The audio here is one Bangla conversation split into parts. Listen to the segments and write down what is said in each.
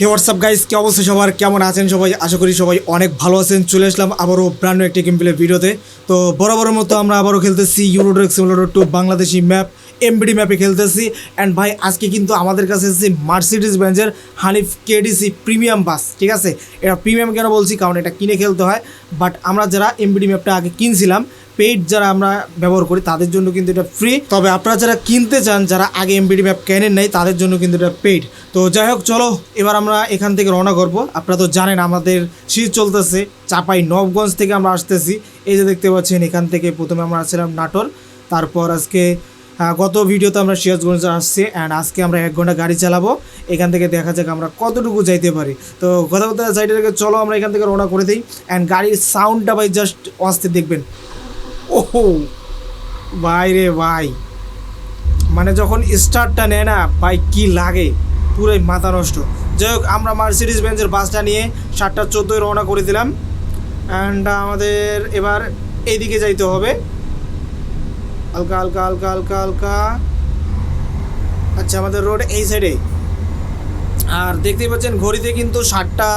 হে হোয়াটসঅ্যাপ গাইস কি অবস্থা সবার? কেমন আছেন সবাই? আশা করি সবাই অনেক ভালো আছেন। চলে আসলাম আবারও ব্র্যান্ড একটি গেম প্লে ভিডিওতে তো বরাবরের মতো আমরা আবারও খেলতেছি Euro Truck simulator two Bangladeshi map MBD ম্যাপে খেলতেছি। অ্যান্ড ভাই, আজকে কিন্তু আমাদের কাছে এসেছে মার্সিডিস বেঞ্জের হানিফ কেডিসি প্রিমিয়াম বাস ঠিক আছে? এটা প্রিমিয়াম কেন বলছি? কারণ এটা কিনে খেলতে হয়। বাট আমরা যারা এমবিডি ম্যাপটা আগে কিনছিলাম পেইড যারা আমরা ব্যবহার করি, তাদের জন্য কিন্তু এটা ফ্রি তবে আপনারা যারা কিনতে চান, যারা আগে এমবিডি ম্যাপ কেনেন নাই, তাদের জন্য কিন্তু এটা পেইড তো যাই হোক, চলো, এবার আমরা এখান থেকে রওনা করব। আপনারা তো জানেন, আমাদের শীত চলতেছে, চাপাই নবগঞ্জ থেকে আমরা আসতেছি। এই যে দেখতে পাচ্ছেন, এখান থেকে প্রথমে আমরা আসছিলাম নাটোর। তারপর আজকে গত ভিডিওতে আমরা সিরাজগঞ্জ আসছি অ্যান্ড আজকে আমরা এক ঘণ্টা গাড়ি চালাবো। এখান থেকে দেখা যাক আমরা কতটুকু যাইতে পারি। তো কথা কথা সাইডে চলো আমরা এখান থেকে রওনা করে দিই অ্যান্ড গাড়ির সাউন্ডটা ভাই জাস্ট অস্তে দেখবেন। ওহো, ভাই রে ভাই। মানে যখন স্টার্টটা নেয় না, ভাই কি লাগে? পুরোই মাথা নষ্ট। যাই হোক, আমরা মার্সিডিস বেঞ্চের বাসটা নিয়ে সাতটা চোদ্দোয় রওনা করে দিলাম। অ্যান্ড আমাদের এবার এইদিকে যাইতে হবে। হালকা হালকা হালকা হালকা হালকা। আচ্ছা আমাদের রোড এই সাইডে আর দেখতেই পাচ্ছেন, ঘড়িতে কিন্তু সাতটা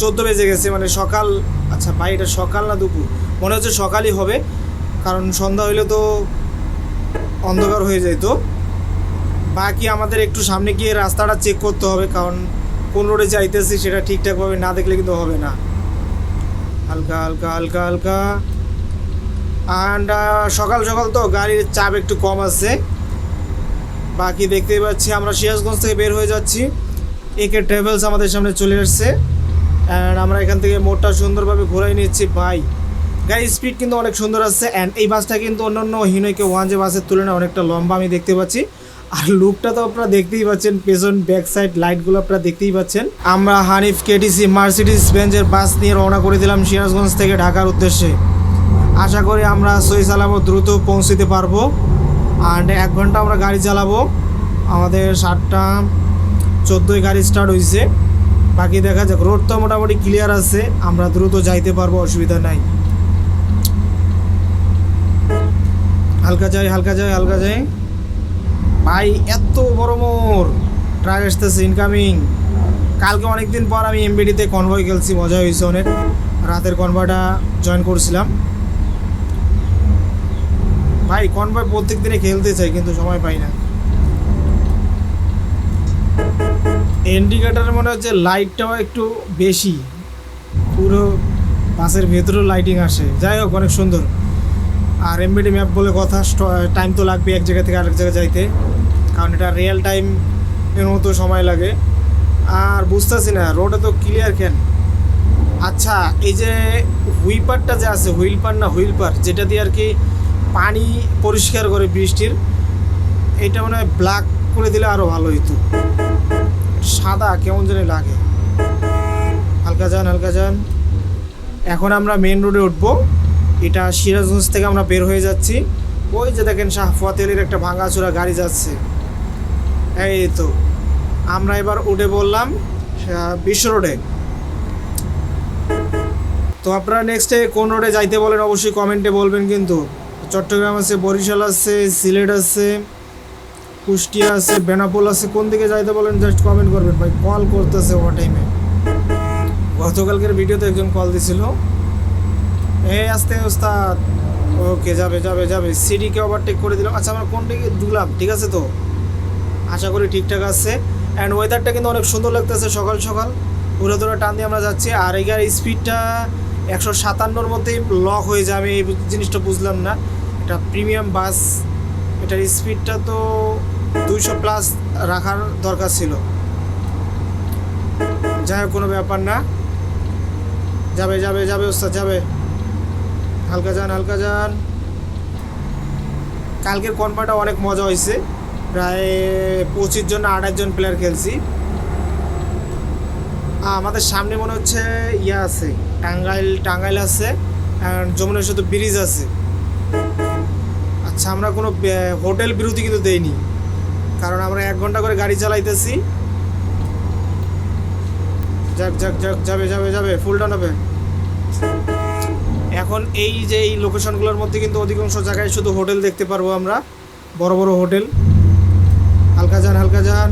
চোদ্দ বেজে গেছে। মানে সকাল আচ্ছা ভাই, এটা সকাল না দুপুর? মনে হচ্ছে সকালই হবে। কারণ সন্ধ্যা হইলে তো অন্ধকার হয়ে যেত বাকি আমাদের একটু সামনে গিয়ে রাস্তাটা চেক করতে হবে, কারণ কোন রোডে যাইতেছি সেটা ঠিকঠাকভাবে না দেখলে কিন্তু হবে না। হালকা হালকা হালকা হালকা। অ্যান্ড সকাল সকাল তো গাড়ির চাপ একটু কম আছে। বাকি দেখতেই পাচ্ছি আমরা সিরাজগঞ্জ থেকে বের হয়ে যাচ্ছি। একে ট্রাভেলস আমাদের সামনে চলে আসছে অ্যান্ড আমরা এখান থেকে মোড়টা সুন্দরভাবে ঘোরাই নিচ্ছি। ভাই গাড়ির স্পিড কিন্তু অনেক সুন্দর আসছে অ্যান্ড এই বাসটা কিন্তু অন্যান্য হিনোইকে ওয়ান যে বাসের তুলনায় অনেকটা লম্বা আমি দেখতে পাচ্ছি। আর লুকটা তো আপনারা দেখতেই পাচ্ছেন, পেছন ব্যাক সাইড লাইটগুলো আপনারা দেখতেই পাচ্ছেন। আমরা হানিফ কেটিসি মার্সিডিস বেঞ্জের বাস নিয়ে রওনা করে দিলাম সিরাজগঞ্জ থেকে ঢাকার উদ্দেশ্যে। আশা করি আমরা সই সালামত দ্রুত পৌঁছতে পারব। অ্যান্ড এক ঘণ্টা আমরা গাড়ি চালাবো। আমাদের সাতটা চোদ্দোই গাড়ি স্টার্ট হয়েছে বাকি দেখা যাক রোড তো মোটামুটি ক্লিয়ার আছে, আমরা দ্রুত যাইতে পারব, অসুবিধা নাই। হালকা যাই হালকা যাই হালকা যাই ভাই, এত বড় মোড়। ট্রাক আসতেছে ইনকামিং কালকে অনেক দিন পর আমি এমবিডিতে কনভয় খেলছি, মজা হয়েছে অনেক। রাতের কনভয়টা জয়েন করছিলাম। ভাই কনভয় প্রত্যেক দিনে খেলতে চাই, কিন্তু সময় পাই না। ইন্ডিকেটার মনে হচ্ছে লাইটটাও একটু বেশি। পুরো বাসের ভেতরেও লাইটিং আসে। যাই হোক, অনেক সুন্দর। আর এমবিডি ম্যাপ বলে কথা টাইম তো লাগবে এক জায়গা থেকে আরেক জায়গায় যাইতে। কারণ এটা রিয়েল টাইম এর মতো সময় লাগে। আর বুঝতেছি না রোডে তো ক্লিয়ার কেন? আচ্ছা এই যে হুইপারটা যে আছে হুইল পার না হুইল পার যেটা দিয়ে আর কি পানি পরিষ্কার করে বৃষ্টির, এটা মনে হয় ব্ল্যাক করে দিলে আরও ভালো হইতো। সাদা কেমন জানি লাগে। হালকা যান হালকা যান। এখন আমরা মেন রোডে উঠবো। এটা সিরাজগঞ্জ থেকে আমরা বের হয়ে যাচ্ছি। ওই যে দেখেন শাহ ফতেলের একটা ভাঙাচোরা গাড়ি যাচ্ছে। এই তো, আমরা এবার উঠে বললাম বিশ্ব রোডে। তো আপনারা নেক্সটে কোন রোডে যাইতে বলেন অবশ্যই কমেন্টে বলবেন কিন্তু। চট্টগ্রাম আছে, বরিশাল আছে, সিলেট আছে, কুষ্টিয়া আছে, বেনাপোল আছে, কোন দিকে যাইতে বলেন জাস্ট কমেন্ট করবেন। ভাই কল করতেছে ও টাইমে গতকালকের ভিডিওতে একজন কল দিছিল। এই আসতে ওস্তাদ। ওকে, যাবে যাবে যাবে। সিডিকে ওভারটেক করে দিলাম। আচ্ছা আমরা কোন দিকে ঢুকলাম ঠিক আছে তো? আশা করি ঠিকঠাক আছে। অ্যান্ড ওয়েদারটা কিন্তু অনেক সুন্দর লাগতেছে সকাল সকাল। উড়ে ধরে টান দিয়ে আমরা যাচ্ছি। আর এই গাড়ির স্পিডটা একশো সাতান্নর মধ্যেই লক হয়ে যাবে। এই জিনিসটা বুঝলাম না। এটা প্রিমিয়াম বাস এটার স্পিডটা তো দুইশো প্লাস রাখার দরকার ছিল। যাই হোক, কোনো ব্যাপার না। যাবে যাবে যাবে ওস্তাদ, যাবে। হালকা যান হালকা যান কালকের কনভার্টটা অনেক মজা হয়েছে। প্রায় পঁচিশ জন, আঠাশ জন প্লেয়ার খেলছি। আমাদের সামনে মনে হচ্ছে ইয়ে আছে, টাঙ্গাইল টাঙ্গাইল আছে যমুনা সেতু ব্রিজ আছে। আচ্ছা আমরা কোনো হোটেল বিরতি কিন্তু দেইনি, কারণ আমরা এক ঘণ্টা করে গাড়ি চালাইতেছি। যাক যাক যাক, যাবে যাবে যাবে ফুল টান হবে। এখন এই যে এই লোকেশনগুলোর মধ্যে কিন্তু অধিকাংশ জায়গায় শুধু হোটেল দেখতে পারব আমরা। বড় বড় হোটেল। হালকা যান হালকা যান।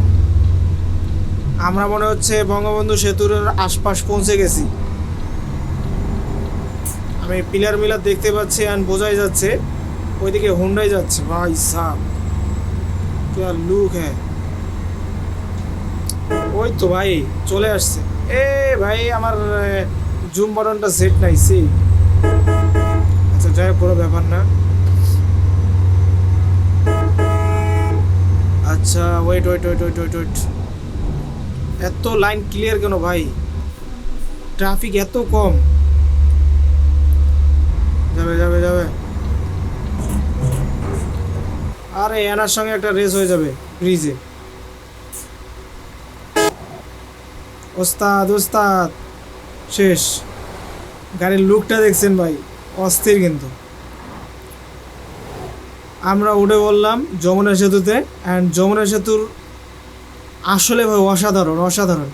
আমরা মনে হচ্ছে বঙ্গবন্ধু সেতুর আশপাশ পৌঁছে গেছি। আমি পিলার মিলার দেখতে পাচ্ছি আর বোঝাই যাচ্ছে। ওইদিকে হুন্ডাই যাচ্ছে। ভাই সাহ क्या লুক হ্যাঁ। ওই তো ভাই, চলে আসছে। এ ভাই, আমার জুম বাটনটা সেট নাই সি আচ্ছা যাই কোনো ব্যাপার না। আচ্ছা wait wait wait wait wait wait এত লাইন ক্লিয়ার কেন ভাই? ট্রাফিক এত কম। যাবে যাবে যাবে। আরে, এনার সঙ্গে একটা রেস হয়ে যাবে ব্রিজে ওস্তাদ ওস্তাদ, শেষ। গাড়ির লুকটা দেখছেন ভাই, অস্থির কিন্তু। আমরা উঠে বললাম যমুনা সেতুতে অ্যান্ড যমুনা সেতুর আসলে ভাই অসাধারণ অসাধারণ।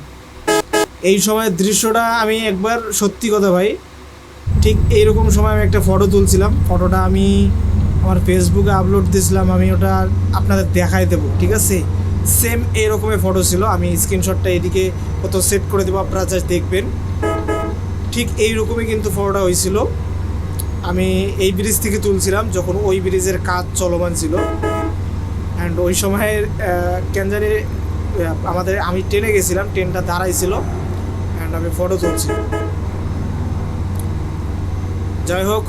এই সময়ের দৃশ্যটা আমি একবার সত্যি কথা ভাই, ঠিক এইরকম সময় আমি একটা ফটো তুলছিলাম। ফটোটা আমি আমার ফেসবুকে আপলোড দিয়েছিলাম, আমি ওটা আপনাদের দেখাই দেবো, ঠিক আছে? সেম এইরকমের ফটো ছিল, আমি স্ক্রিনশটটা এদিকে কত সেট করে দেবো, আপনারা জাস্ট দেখবেন। ঠিক এইরকমই কিন্তু ফটোটা হয়েছিল। আমি এই ব্রিজ থেকে তুলছিলাম, যখন ওই ব্রিজের কাজ চলমান ছিল। অ্যান্ড ওই সময়ের কেন আমাদের, আমি ট্রেনে গেছিলাম ট্রেনটা দাঁড়াইছিল। অ্যান্ড আমি ফটো তুলছি। যাই হোক,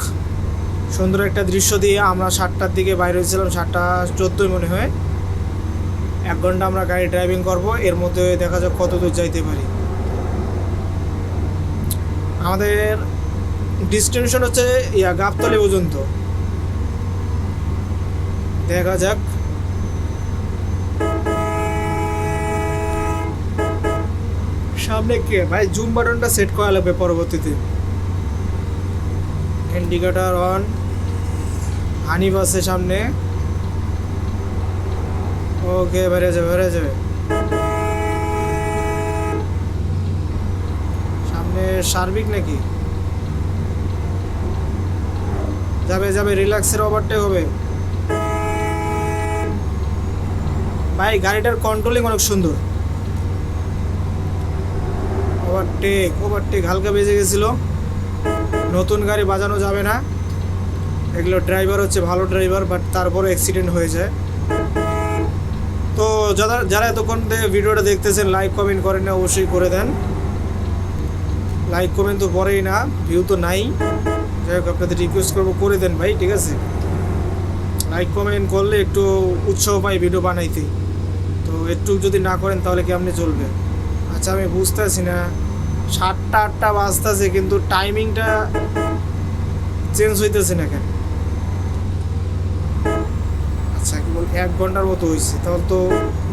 সুন্দর একটা দৃশ্য দিয়ে আমরা সাতটার দিকে বাইরে হয়েছিলাম, সাতটা চোদ্দোই মনে হয়। এক ঘণ্টা আমরা গাড়ি ড্রাইভিং করব, এর মধ্যে দেখা যাক কত দূর যাইতে পারি। আমাদের ডিস্টেনশন হচ্ছে ইয়া গাবতলি পর্যন্ত। দেখা যাক। সামনে কে? ভাই জুম বাটনটা সেট করা লাগবে পরবর্তীতে। ইন্ডিকেটার অন হানি বাসে সামনে। ওকে বেড়ে যাবে বেড়ে যাবে সামনে সার্বিক নাকি? যাবে যাবে, রিল্যাক্সের ওভারটেক হবে। ভাই, গাড়িটার কন্ট্রোলিং অনেক সুন্দর। ওভারটেক ওভারটেক হালকা বেজে গেছিল। নতুন গাড়ি বাজানো যাবে না। এগুলো ড্রাইভার হচ্ছে ভালো ড্রাইভার বাট তারপরে অ্যাক্সিডেন্ট হয়ে যায়। তো যারা যারা এতক্ষণ ভিডিওটা দেখতেছেন লাইক কমেন্ট করেন না, অবশ্যই করে দেন। লাইক কমেন্ট তো পরেই না ভিউ তো নাই। যাই হোক, আপনাদের রিকোয়েস্ট করব, করে দেন ভাই, ঠিক আছে? লাইক কমেন্ট করলে একটু উৎসাহ পাই ভিডিও বানাইতে। তো একটু যদি না করেন, তাহলে কেমনি চলবে? আচ্ছা আমি বুঝতেছি না। সাতটা, আটটা বাজতেছে, কিন্তু টাইমিংটা চেঞ্জ হইতেছে না কেন? আচ্ছা কি বল এক ঘণ্টার মতো হয়েছে তাহলে তো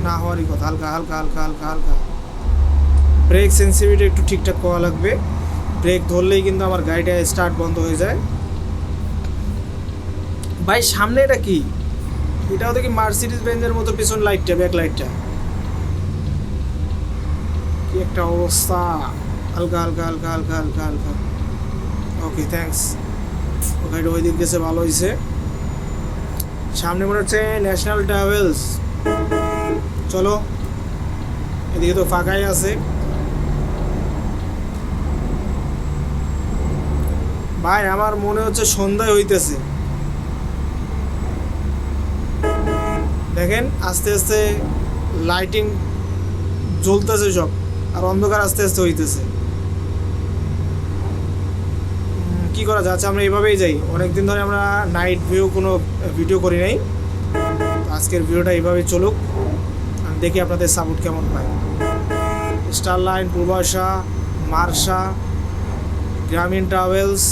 না হওয়ারই কথা। হালকা হালকা হালকা হালকা হালকা। ব্রেক সেন্সিভিটি একটু ঠিকঠাক করা লাগবে। ব্রেক ধরলেই কিন্তু আমার গাড়িটা স্টার্ট বন্ধ হয়ে যায়। ভাই, সামনে এটা কি? এটাও দেখি মার্সিডিজ বেঞ্জের মতো পিছন লাইটটা ব্যাক লাইটটা কি একটা অবস্থা। হালকা হালকা হালকা হালকা হালকা হালকা। ওকে থ্যাঙ্কস গাড়িটা ওই দিক গেছে, ভালো হয়েছে সামনে মনে হচ্ছে ন্যাশনাল ট্রাভেলস চলো, এদিকে তো ফাঁকাই আছে। ভাই, আমার মনে হচ্ছে সন্ধ্যায় হইতেছে। দেখেন, আস্তে আস্তে লাইটিং জ্বলতেছে সব, আর অন্ধকার আস্তে আস্তে হইতেছে। কি করা যাচ্ছে? আমরা এইভাবেই যাই। অনেক দিন ধরে আমরা নাইট ভিউ কোনো ভিডিও করি নাই। আজকের ভিডিওটা এইভাবেই চলুক। দেখি আপনাদের সাপোর্ট কেমন পায় স্টার লাইন পূর্বাশা মার্শা গ্রামীণ ট্রাভেলস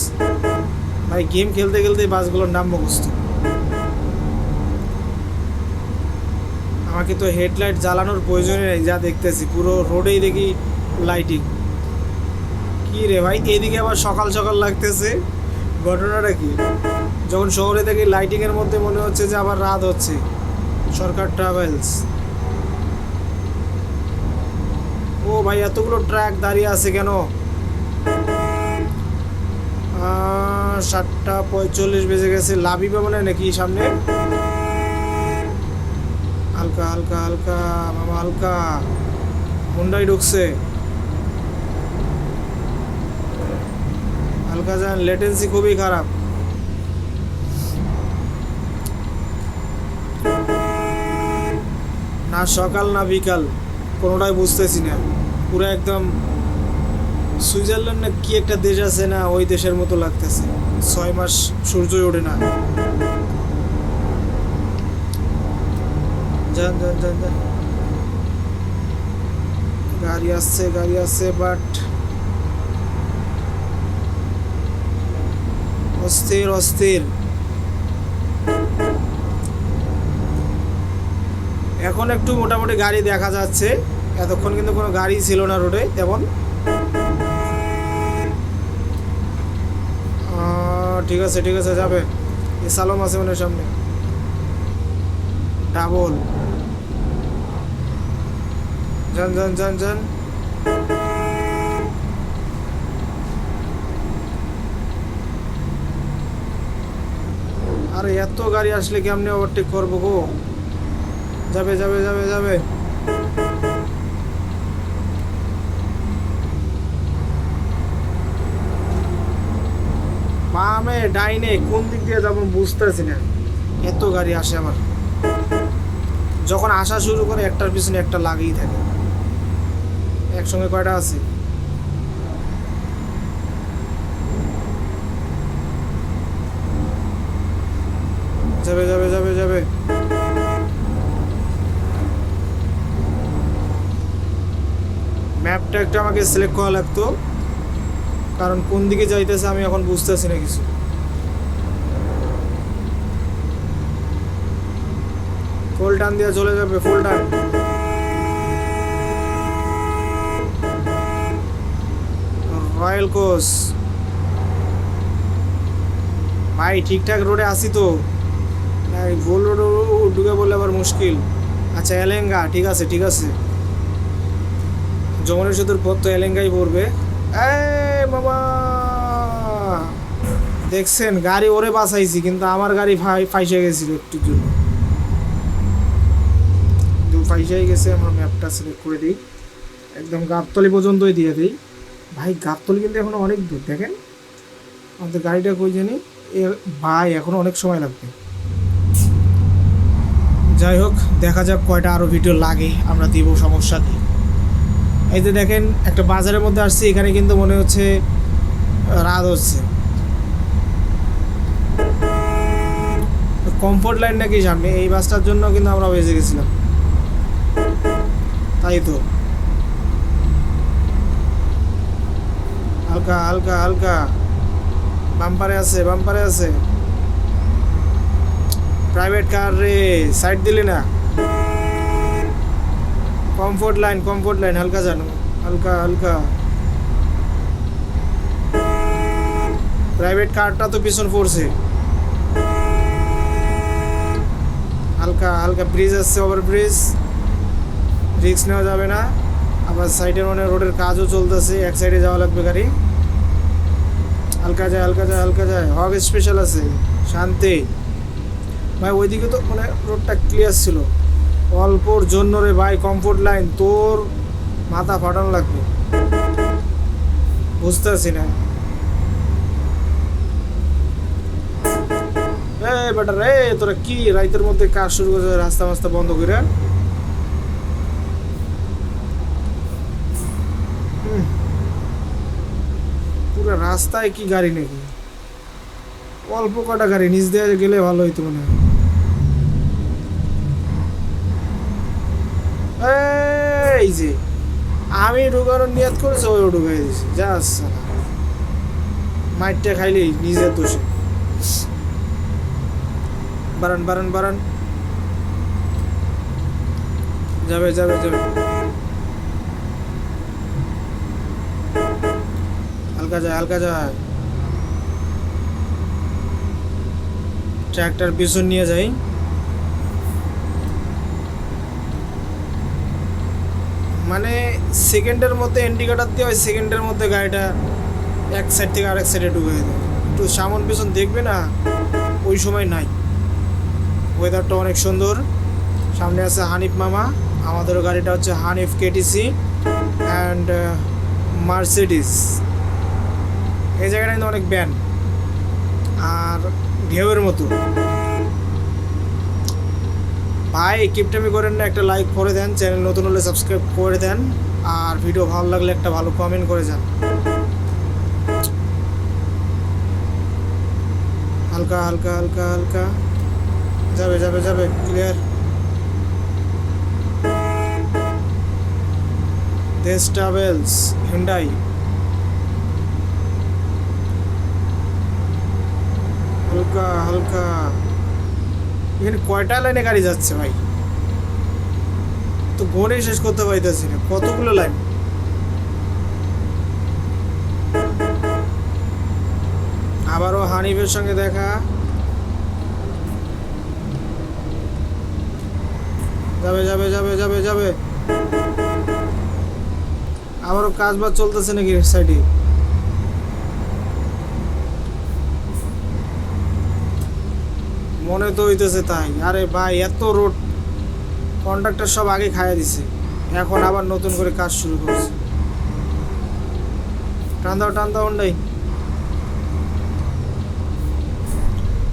ভাই গেম খেলতে খেলতে বাসগুলোর নাম মুখস্থ। আমাকে তো হেডলাইট জ্বালানোর প্রয়োজনই নেই, যা দেখতেছি, পুরো রোডেই দেখি লাইটিং কি রে ভাই, এদিকে আবার সকাল সকাল লাগতেছে, ঘটনাটা কি? যখন শহরে দেখি লাইটিংয়ের মধ্যে মনে হচ্ছে যে আবার রাত হচ্ছে, সরকার ট্রাভেলস ও ভাই, এতগুলো ট্র্যাক দাঁড়িয়ে আছে কেন? সাতটা পঁয়তাল্লিশ বেজে গেছে। লাভিবা মনে নাকি সামনে? হালকা হালকা হালকা, বাবা, হালকা। হুন্ডাই ঢুকছে। হালকা যান লেটেন্সি খুবই খারাপ। না সকাল, না বিকাল, কোনোটাই বুঝতেছি না। পুরো একদম সুইজারল্যান্ড না কি একটা দেশ আছে না ওই দেশের মতো লাগতেছে? ছয় মাস সূর্যই ওঠে না। যান যান যান যান। গাড়ি আসছে গাড়ি আসছে বাট অস্থির অস্থির। এখন একটু মোটামুটি গাড়ি দেখা যাচ্ছে। এতক্ষণ কিন্তু কোনো গাড়ি ছিল না রোডে তেমন। ঠিক আছে ঠিক আছে যাবে এ সালম আছে মানে সামনে ডাবল যান যান যান যান আরে এত গাড়ি আসলে কেমনে ওভারটেক করব গো যাবে যাবে যাবে যাবে বামে ডাইনে কোন দিক দিয়ে যাব বুঝতেছি না। এত গাড়ি আসে আমার। যখন আসা শুরু করে একটার পিছনে একটা লাগেই থাকে। একসঙ্গে কয়টা আছে? যাবে যাবে যাবে যাবে। ম্যাপটা একটু আমাকে সিলেক্ট করা লাগতো। কারণ কোন দিকে যাইতেছে আমি এখন বুঝতেছি না কিছু। ফুল টান দিয়ে চলে যাবে, ফুল টান। রয়্যাল কোস ভাই, ঠিকঠাক রোডে আসি তো। গোল রোড ঢুকে বললে আবার মুশকিল। আচ্ছা এলেঙ্গা, ঠিক আছে ঠিক আছে। যমুনের সেতুর পথ তো এলেঙ্গাই পড়বে। দেখছেন, গাড়ি ওরে বাঁচাইছি, কিন্তু আমার গাড়ি ফাই, ফাইসে গেছিল একটু জন্য। ফাইসাই গেছে, আমরা ম্যাপটা সিলেক্ট করে দিই। একদম গাবতলি পর্যন্তই দিয়ে দিই। ভাই, গাবতলি কিন্তু এখন অনেক দূর, দেখেন? আমাদের গাড়িটা কই জানি? ভাই, এখনও অনেক সময় লাগবে। যাই হোক, দেখা যাক কয়টা আরও ভিডিও লাগে, আমরা দিব, সমস্যা কি এই যে দেখেন, একটা বাজারের মধ্যে আসছি, এখানে কিন্তু মনে হচ্ছে রাত হচ্ছে। কমফোর্ট লাইন নাকি সামনে? এই বাসটার জন্য কিন্তু আমরা বেঁচে গেছিলাম। তাই তো। হালকা হালকা হালকা। বাম্পারে আছে বাম্পারে আছে। প্রাইভেট কার রে সাইড দিলি না? কমফোর্ট লাইন কমফোর্ট লাইন হালকা জানো হালকা হালকা। প্রাইভেট কারটা তো পিছন পড়ছে। হালকা হালকা ব্রিজ আসছে ওভার ব্রিজ রিক্স নেওয়া যাবে না। আবার সাইডে মানে রোডের কাজও চলতেছে, এক সাইডে যাওয়া লাগবে গাড়ি। হালকা যায় হালকা যায় হালকা যায়। হক স্পেশাল আছে, শান্তি। ভাই, ওইদিকে তো মানে রোডটা ক্লিয়ার ছিল। অল্পর জন্য রে ভাই কমফোর্ট লাইন তোর মাথা ফাটানো লাগবে। বুঝতেছি না। এই বেটা রে, তোরা কি রাইতের মধ্যে কাজ শুরু করছে, রাস্তা মাস্তা বন্ধ করে? রাস্তায় কি গাড়ি নাকি? অল্প কটা গাড়ি, নিচ দিয়ে গেলে ভালো হইতো মনে হয়। এই যে, আমি ঢুকানোর নিয়াত করেছে ওই ঢুকাই দিছে। যা সালা। মাইটটা খাইলেই নিজের দোষে। বারান বারান বারান যাবে যাবে যাবে। হালকা যায় হালকা যায় ট্র্যাক্টর পিছন নিয়ে যাই। মানে সেকেন্ডের মধ্যে ইন্ডিকেটার দিয়ে ওই সেকেন্ডের মধ্যে গাড়িটা এক সাইড থেকে আরেক সাইডে ঢুকে দেয় একটু সামন পিছন দেখবে না, ওই সময় নাই। ওয়েদারটা অনেক সুন্দর। সামনে আছে হানিফ মামা আমাদের গাড়িটা হচ্ছে হানিফ কেটিসি অ্যান্ড মার্সিডিস এই জায়গাটা কিন্তু অনেক ব্যান। আর ঢেউয়ের মতো। ভাই কিপটামি করেন না, একটা লাইক করে দেন চ্যানেল নতুন হলে সাবস্ক্রাইব করে দেন, আর ভিডিও ভালো লাগলে একটা ভালো কমেন্ট করে যান। হালকা হালকা হালকা হালকা। যাবে যাবে যাবে ক্লিয়ার দেশ ট্রাভেলস হিন্ডাই হালকা হালকা। এখানে কয়টা লাইনে গাড়ি যাচ্ছে ভাই? তো গড়ে শেষ করতে পারতেছি না। কতগুলো লাইন আবারও হানিফের সঙ্গে দেখা। যাবে যাবে যাবে যাবে যাবে। আবারও কাজ বাজ চলতেছে নাকি সাইডে মনে তো হইতেছে তাই। আরে ভাই, এত রোড কন্ট্রাক্টর সব আগে খাইয়া দিছে। এখন আবার নতুন করে কাজ শুরু করছে। টান দাও টান দাও হন্ডাই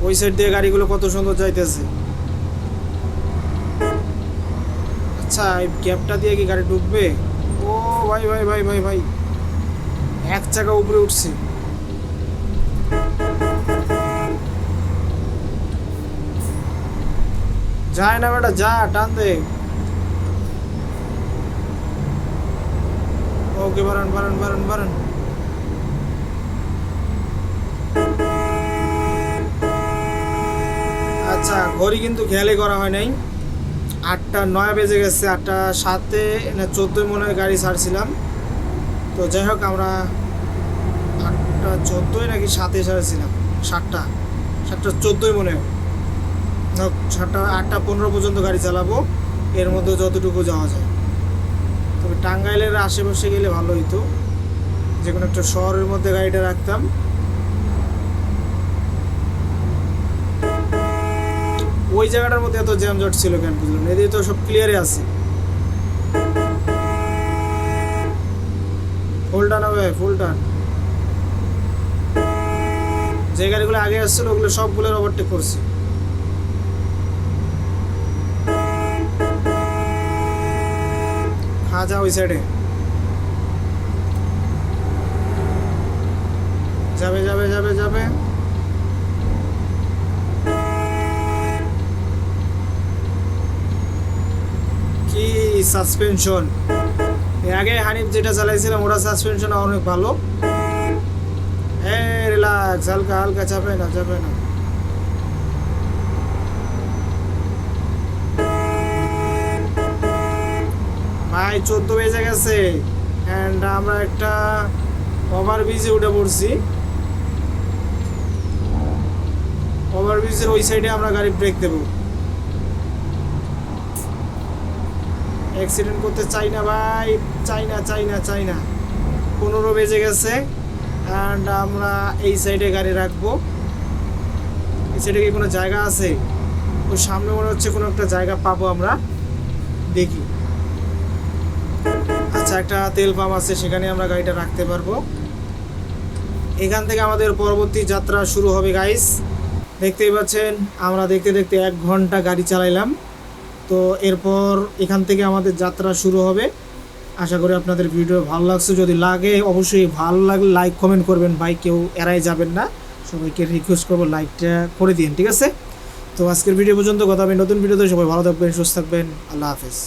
ওই সাইড দিয়ে গাড়িগুলো কত সুন্দর যাইতেছে। আচ্ছা এই গ্যাপটা দিয়ে কি গাড়ি ঢুকবে? ও, ভাই ভাই ভাই ভাই ভাই। এক চাকা উপরে উঠছে। যায় না বেটা, যা, টান দে। ওকে বারান বারান বারান বারান আচ্ছা ঘড়ি কিন্তু খেয়ালই করা হয় নাই। আটটা নয় বেজে গেছে, আটটা সাতে, না চোদ্দোই মনে হয় গাড়ি ছাড়ছিলাম। তো যাই হোক, আমরা আটটা চোদ্দোই নাকি সাতে ছাড়ছিলাম, সাতটা সাতটা চোদ্দোই মনে হয়। সাতটা আটটা, পনেরো পর্যন্ত গাড়ি চালাবো। এর মধ্যে যতটুকু যাওয়া যায়। তবে টাঙ্গাইলের আশেপাশে গেলে ভালো হইতো। যে কোনো একটা শহরের মধ্যে গাড়িটা রাখতাম। ওই জায়গাটার মধ্যে এত জ্যামজট ছিল কেন বুঝলাম এদিকে তো সব ক্লিয়ারে আছে। ফুল টান হবে ফুল টান যে গাড়িগুলো আগে আসছিল, ওগুলো সবগুলোর ওভারটেক করছে। হ্যাঁ যা ওই সাইডে যাবে যাবে যাবে যাবে। কি সাসপেনশন আগে হানিফ যেটা চালাইছিলাম ওটা সাসপেনশন অনেক ভালো। হ্যাঁ রিল্যাক্স হালকা হালকা, চাপে না চাপে না। ভাই, চোদ্দ বেজে গেছে। অ্যান্ড আমরা একটা ওভার ব্রিজে উঠে পড়ছি। ওভার ব্রিজের ওই সাইডে আমরা গাড়ি ব্রেক দেবো। অ্যাক্সিডেন্ট করতে চাই না ভাই। চাই না চাই না চাই না। পনেরো বেজে গেছে। অ্যান্ড আমরা এই সাইডে গাড়ি রাখব। এই সাইডে কি কোনো জায়গা আছে? ওই সামনে মনে হচ্ছে কোনো একটা জায়গা পাবো আমরা। দেখি। আচ্ছা একটা তেল পাম্প আছে, সেখানে আমরা গাড়িটা রাখতে পারব। এখান থেকে আমাদের পরবর্তী যাত্রা শুরু হবে গাইস দেখতেই পাচ্ছেন, আমরা দেখতে দেখতে এক ঘণ্টা গাড়ি চালাইলাম। তো এরপর এখান থেকে আমাদের যাত্রা শুরু হবে। আশা করি আপনাদের ভিডিও ভালো লাগছে। যদি লাগে, অবশ্যই ভালো লাগলে লাইক কমেন্ট করবেন। ভাই, কেউ এড়াই যাবেন না। সবাইকে রিকোয়েস্ট করব লাইকটা করে দিন ঠিক আছে? তো আজকের ভিডিও পর্যন্ত কথা হবে। নতুন ভিডিওতে সবাই ভালো থাকবেন, সুস্থ থাকবেন। আল্লাহ হাফেজ।